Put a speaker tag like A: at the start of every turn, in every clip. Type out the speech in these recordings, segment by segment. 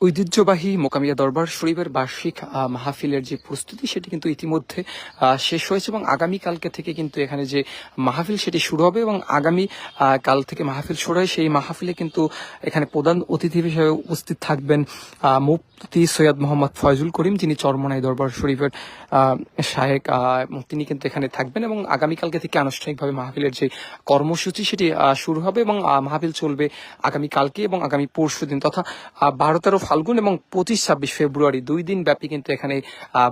A: ঐতিহ্যবাহী মোকামিয়া দরবার শরীফের বার্ষিক মাহফিলের যে প্রস্তুতি সেটি কিন্তু ইতিমধ্যে শেষ হয়েছে এবং আগামী কালকে থেকে কিন্তু এখানে যে মাহফিল সেটি শুরু হবে এবং আগামী কাল থেকে মাহফিল শুরু হয়। সেই মাহফিলে কিন্তু এখানে প্রধান অতিথি হিসেবে উপস্থিত থাকবেন মুফতি সৈয়দ মোহাম্মদ ফয়জুল করিম যিনি চরমনাই দরবার শরীফের আহ, তিনি কিন্তু এখানে থাকবেন এবং আগামীকালকে থেকে আনুষ্ঠানিকভাবে মাহফিলের যে কর্মসূচি সেটি শুরু হবে এবং মাহফিল চলবে আগামী কালকে এবং আগামী পরশু দিন তথা বারো তেরো ফাল্গুন এবং পঁচিশ ছাব্বিশ ফেব্রুয়ারি দুই দিন ব্যাপী কিন্তু এখানে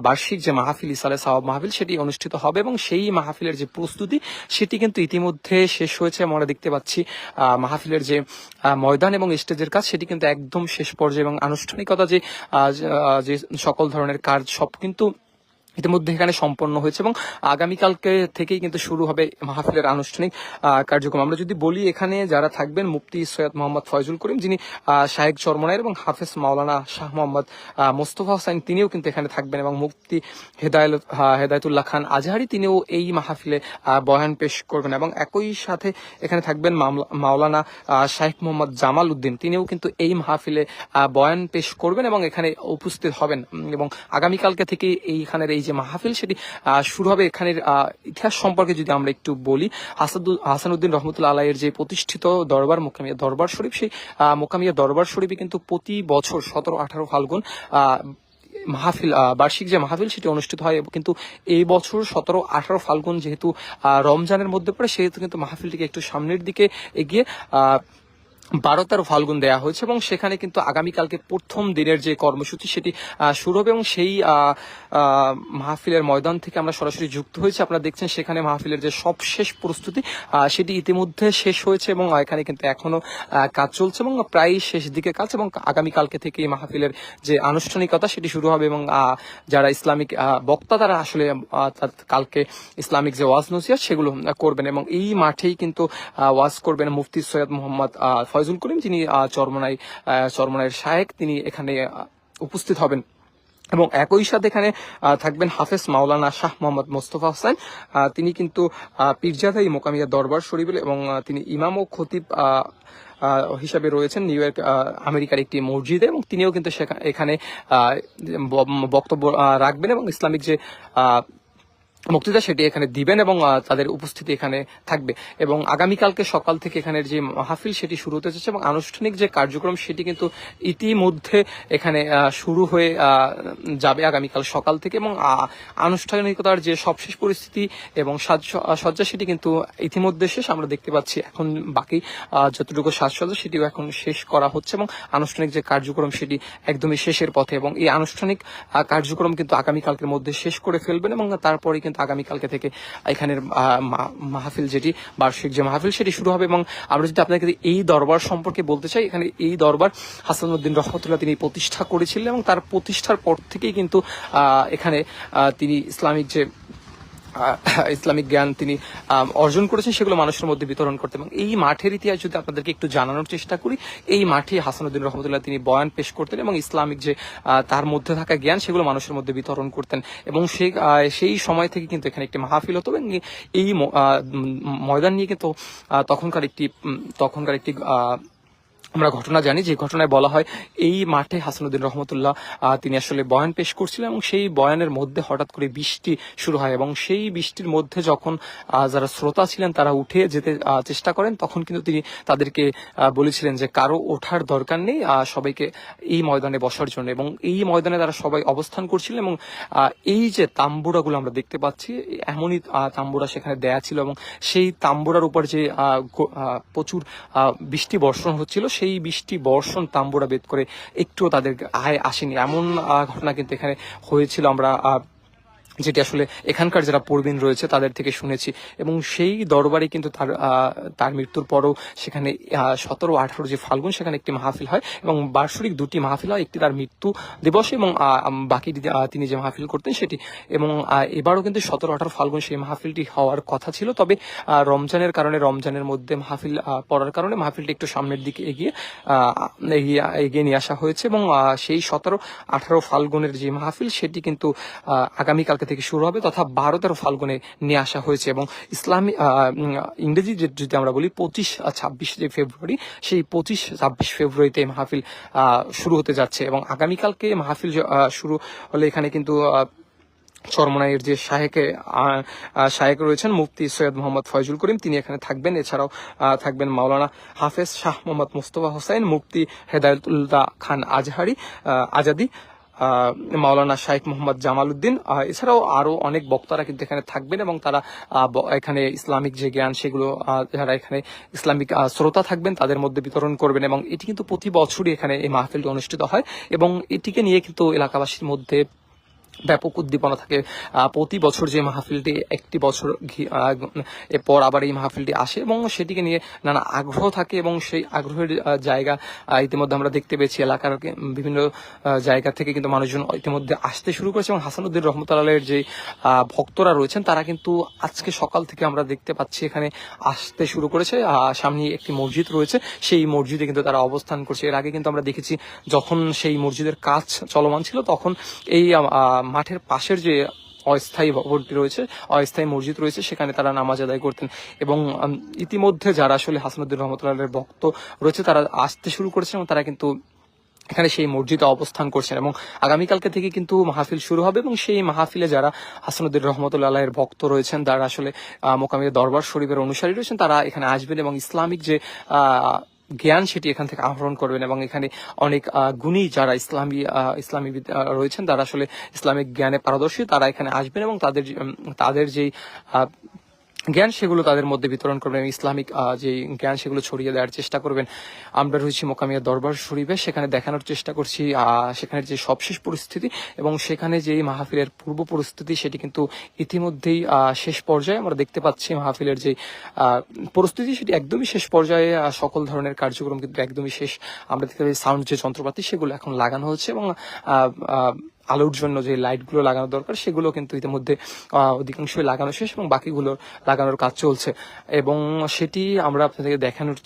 A: বার্ষিক যে মাহফিল, ইসালে সাহাব মাহফিল, সেটি অনুষ্ঠিত হবে এবং সেই মাহফিলের যে প্রস্তুতি, সেটি কিন্তু ইতিমধ্যে শেষ হয়েছে। আমরা দেখতে পাচ্ছি মাহফিলের যে ময়দান এবং স্টেজের কাজ, সেটি কিন্তু একদম শেষ পর্যায়ে এবং আনুষ্ঠানিকতা যে সকল ধরনের কাজ, সব কিন্তু ইতিমধ্যে এখানে সম্পন্ন হয়েছে এবং আগামীকালকে থেকেই কিন্তু শুরু হবে মাহফিলের আনুষ্ঠানিক কার্যক্রম। আমরা যদি বলি এখানে যারা থাকবেন মুফতি সৈয়দ মোহাম্মদ ফয়জুল করিম যিনি শাহেক চরমনায়ের এবং হাফেজ মাওলানা শাহ মোহাম্মদ মোস্তফা হোসেন তিনিও কিন্তু এখানে থাকবেন এবং মুফতি হেদায়ল আহ, হেদায়তুল্লাহ খান আজহারি তিনিও এই মাহফিলে বয়ান পেশ করবেন এবং একই সাথে এখানে থাকবেন মাওলানা শাহেখ মোহাম্মদ জামাল উদ্দিন। তিনিও কিন্তু এই মাহফিলে বয়ান পেশ করবেন এবং এখানে উপস্থিত হবেন। এবং আগামীকালকে থেকে এইখানের এই যে মাহফিল সেটি শুরু হবে এখানের ইতিহাস সম্পর্কে যদি আমরা একটু বলি হাসানুদ্দিন রহমতুল্লাহ আলাইয়ের যে প্রতিষ্ঠিত দরবার, মোকামিয়া দরবার শরীফ, সেই মোকামিয়া দরবার শরীফে কিন্তু প্রতি বছর সতেরো, আঠারো ফাল্গুন মাহফিল বার্ষিক যে মাহফিল সেটি অনুষ্ঠিত হয় কিন্তু এই বছর সতেরো, আঠারো ফাল্গুন যেহেতু রমজানের মধ্যে পড়ে, সেহেতু কিন্তু মাহফিলটিকে একটু সামনের দিকে এগিয়ে বারো তেরো ফাল্গুন দেওয়া হয়েছে এবং সেখানে কিন্তু আগামীকালকে প্রথম দিনের যে কর্মসূচি সেটি শুরু হবে এবং সেই মাহফিলের ময়দান থেকে আমরা সরাসরি যুক্ত হয়েছি। আপনারা দেখছেন সেখানে মাহফিলের যে সবশেষ প্রস্তুতি সেটি ইতিমধ্যে শেষ হয়েছে এবং এখানে কিন্তু এখনও আহ, কাজ চলছে এবং প্রায় শেষ দিকে কাজ এবং আগামীকালকে থেকে এই মাহফিলের যে আনুষ্ঠানিকতা সেটি শুরু হবে এবং যারা ইসলামিক বক্তা তারা আসলে কালকে ইসলামিক যে ওয়াজ নসিহত সেগুলো করবেন এবং এই মাঠেই কিন্তু ওয়াজ করবেন মুফতি সৈয়দ মোহাম্মদ ফয়জুল করিম, যিনি চরমনাই চরমনাইয়ের শায়েক, তিনি এখানে উপস্থিত হবেন। এবং একই সাথে এখানে থাকবেন হাফেজ মাওলানা শাহ মোহাম্মদ মোস্তফা হোসেন। তিনি কিন্তু পীরজাদাই মোকামিয়া দরবার শরীফের এবং তিনি ইমাম ও খতিব হিসাবে রয়েছেন নিউ ইয়র্ক আমেরিকার একটি মসজিদে এবং তিনিও কিন্তু এখানে বক্তব্য রাখবেন এবং ইসলামিক যে বক্তৃতা সেটি এখানে দিবেন এবং তাদের উপস্থিতি এখানে থাকবে। এবং আগামীকালকে সকাল থেকে এখানের যে মাহফিল সেটি শুরু হতে যাচ্ছে এবং আনুষ্ঠানিক যে কার্যক্রম সেটি কিন্তু ইতিমধ্যে এখানে শুরু হয়ে যাবে আগামীকাল সকাল থেকে এবং আনুষ্ঠানিকতার যে সবশেষ পরিস্থিতি এবং সাজ- সজ্জা সেটি কিন্তু ইতিমধ্যে শেষ। আমরা দেখতে পাচ্ছি এখন বাকি যতটুকু সাজসজ্জা সেটিও এখন শেষ করা হচ্ছে এবং আনুষ্ঠানিক যে কার্যক্রম সেটি একদমই শেষের পথে এবং এই আনুষ্ঠানিক কার্যক্রম কিন্তু আগামীকালকের মধ্যে শেষ করে ফেলবেন এবং তারপরে কিন্তু আগামীকালকে থেকে এখানের মাহফিল যেটি, বার্ষিক যে মাহফিল সেটি শুরু হবে এবং আমরা যদি আপনাকে এই দরবার সম্পর্কে বলতে চাই, এখানে এই দরবার হাসানুদ্দিন রহমতুল্লাহ তিনি প্রতিষ্ঠা করেছিলেন এবং তার প্রতিষ্ঠার পর থেকেই কিন্তু এখানে তিনি ইসলামিক যে ইসলামিক জ্ঞান তিনি অর্জন করেছেন, সেগুলো মানুষের মধ্যে বিতরণ করতে। এবং এই মাঠের ইতিহাস যদি আপনাদেরকে একটু জানানোর চেষ্টা করি, এই মাঠে হাসানুদ্দিন রহমতুল্লাহ তিনি বয়ান পেশ করতেন এবং ইসলামিক যে তার মধ্যে থাকা জ্ঞান, সেগুলো মানুষের মধ্যে বিতরণ করতেন। এবং সেই সেই সময় থেকে কিন্তু এখানে একটি মাহফিল হতো এবং এই ময়দান নিয়ে কিন্তু তখনকার একটি তখনকার একটি আমরা ঘটনা জানি, যে ঘটনায় বলা হয় এই মাঠে হাসানুদ্দিন রহমতুল্লাহ তিনি আসলে বয়ান পেশ করছিলেন এবং সেই বয়ানের মধ্যে হঠাৎ করে বৃষ্টি শুরু হয় এবং সেই বৃষ্টির মধ্যে যখন যারা শ্রোতা ছিলেন তারা উঠে যেতে চেষ্টা করেন, তখন কিন্তু তিনি তাদেরকে বলেছিলেন যে কারও ওঠার দরকার নেই সবাইকে এই ময়দানে বসার জন্য এবং এই ময়দানে তারা সবাই অবস্থান করছিলেন এবং এই যে তাম্বুরাগুলো আমরা দেখতে পাচ্ছি, এমনই তাম্বুরা সেখানে দেয়া ছিল এবং সেই তাম্বুরার উপর যে প্রচুর বৃষ্টি বর্ষণ হচ্ছিল, সেই বৃষ্টি, বর্ষণ, তাম্বুরা বেদ করে একটুও তাদের আয় আসেনি। এমন ঘটনা কিন্তু এখানে হয়েছিল। আমরা যেটি আসলে এখানকার যারা প্রবীণ রয়েছে তাদের থেকে শুনেছি। এবং সেই দরবারে কিন্তু তার তার মৃত্যুর পরও সেখানে সতেরো আঠারো যে ফাল্গুন সেখানে একটি মাহফিল হয় এবং বার্ষিক দুটি মাহফিল হয়। একটি তার মৃত্যু দিবস এবং বাকি তিনি যে মাহফিল করতেন সেটি। এবং এবারও কিন্তু সতেরো আঠারো ফাল্গুন সেই মাহফিলটি হওয়ার কথা ছিল। তবে রমজানের কারণে, রমজানের মধ্যে মাহফিল পড়ার কারণে মাহফিলটি একটু সামনের দিকে এগিয়ে এগিয়ে নিয়ে আসা হয়েছে এবং সেই সতেরো আঠারো ফাল্গুনের যে মাহফিল সেটি কিন্তু আগামীকালকে কালকে থেকে শুরু হবে তথা বারো তেরো ফাল্গুনে নিয়ে আসা হয়েছে এবং ইসলামী ইংরেজি যদি আমরা বলি পঁচিশ ছাব্বিশ যে ফেব্রুয়ারি, সেই পঁচিশ, ছাব্বিশ ফেব্রুয়ারিতে মাহফিল শুরু হতে যাচ্ছে এবং আগামীকালকে মাহফিল শুরু হলে এখানে কিন্তু চরমনাইয়ের যে শাহেকে শাহেক রয়েছেন মুফতি সৈয়দ মোহাম্মদ ফয়জুল করিম, তিনি এখানে থাকবেন। এছাড়াও থাকবেন মাওলানা হাফেজ শাহ মোহাম্মদ মুস্তফা হোসাইন মুফতি হেদায়তুল্লাহ খান আজহারি আজাদি মাওলানা শাইখ মোহাম্মদ জামাল উদ্দিন এছাড়াও আরও অনেক বক্তারা কিন্তু এখানে থাকবেন এবং তারা এখানে ইসলামিক যে জ্ঞান সেগুলো যারা এখানে ইসলামিক শ্রোতা থাকবেন তাদের মধ্যে বিতরণ করবেন এবং এটি কিন্তু প্রতি বছরই এখানে এই মাহফিলটি অনুষ্ঠিত হয় এবং এটিকে নিয়ে কিন্তু এলাকাবাসীর মধ্যে ব্যাপক উদ্দীপনা থাকে। প্রতি বছর যে মাহফিলটি একটি বছর এরপর আবার এই মাহফিলটি আসে এবং সেটিকে নিয়ে নানা আগ্রহ থাকে এবং সেই আগ্রহের জায়গা ইতিমধ্যে আমরা দেখতে পেয়েছি এলাকার বিভিন্ন জায়গা থেকে কিন্তু মানুষজন ইতিমধ্যে আসতে শুরু করেছে এবং হাসানুদ্দিন রহমতুল্লাহের যে ভক্তরা রয়েছেন তারা কিন্তু আজকে সকাল থেকে আমরা দেখতে পাচ্ছি এখানে আসতে শুরু করেছে। সামনে একটি মসজিদ রয়েছে। সেই মসজিদে কিন্তু তারা অবস্থান করছে। এর আগে কিন্তু আমরা দেখেছি যখন সেই মসজিদের কাজ চলমান ছিল তখন এই মাঠের পাশের যে অস্থায়ী ভবনটি রয়েছে, অস্থায়ী মসজিদ রয়েছে, সেখানে তারা নামাজ আদায় করতেন। এবং ইতিমধ্যে যারা আসলে হাসানুদ্দিন রহমতুল্লাহের ভক্ত রয়েছে, তারা আসতে শুরু করেছে এবং তারা কিন্তু এখানে সেই মসজিদে অবস্থান করছেন। এবং আগামীকালকে থেকে কিন্তু মাহফিল শুরু হবে এবং সেই মাহফিলে যারা হাসানুদ্দিন রহমতুল্লাহ এর ভক্ত রয়েছেন তারা আসলে মোকামিয়া দরবার শরীফের অনুসারী রয়েছেন, তারা এখানে আসবেন এবং ইসলামিক যে জ্ঞান সেটি এখান থেকে আহরণ করবেন এবং এখানে অনেক গুণী যারা ইসলামী ইসলামী রয়েছেন, তারা আসলে ইসলামিক জ্ঞানে পারদর্শী, তারা এখানে আসবেন এবং তাদের তাদের যেই জ্ঞান সেগুলো তাদের মধ্যে বিতরণ করবেন ইসলামিক যে জ্ঞান সেগুলো ছড়িয়ে দেওয়ার চেষ্টা করবেন। আমরা রয়েছি মোকামিয়া দরবার শরীফে, সেখানে দেখানোর চেষ্টা করছি সেখানের যে সবশেষ পরিস্থিতি এবং সেখানে যে মাহফিলের পূর্ব পরিস্থিতি সেটি কিন্তু ইতিমধ্যেই শেষ পর্যায়ে আমরা দেখতে পাচ্ছি মাহফিলের যে পরিস্থিতি সেটি একদমই শেষ পর্যায়ে সকল ধরনের কার্যক্রম কিন্তু একদমই শেষ। আমরা দেখতে পাচ্ছি সাউন্ড যে যন্ত্রপাতি সেগুলো এখন লাগানো হচ্ছে এবং আলোর জন্য যে লাইটগুলো লাগানো দরকার, সেগুলো কিন্তু ইতিমধ্যে অধিকাংশই লাগানো শেষ এবং বাকিগুলো লাগানোর কাজ চলছে। এবং সেটি আমরা আপনাদেরকে দেখানোর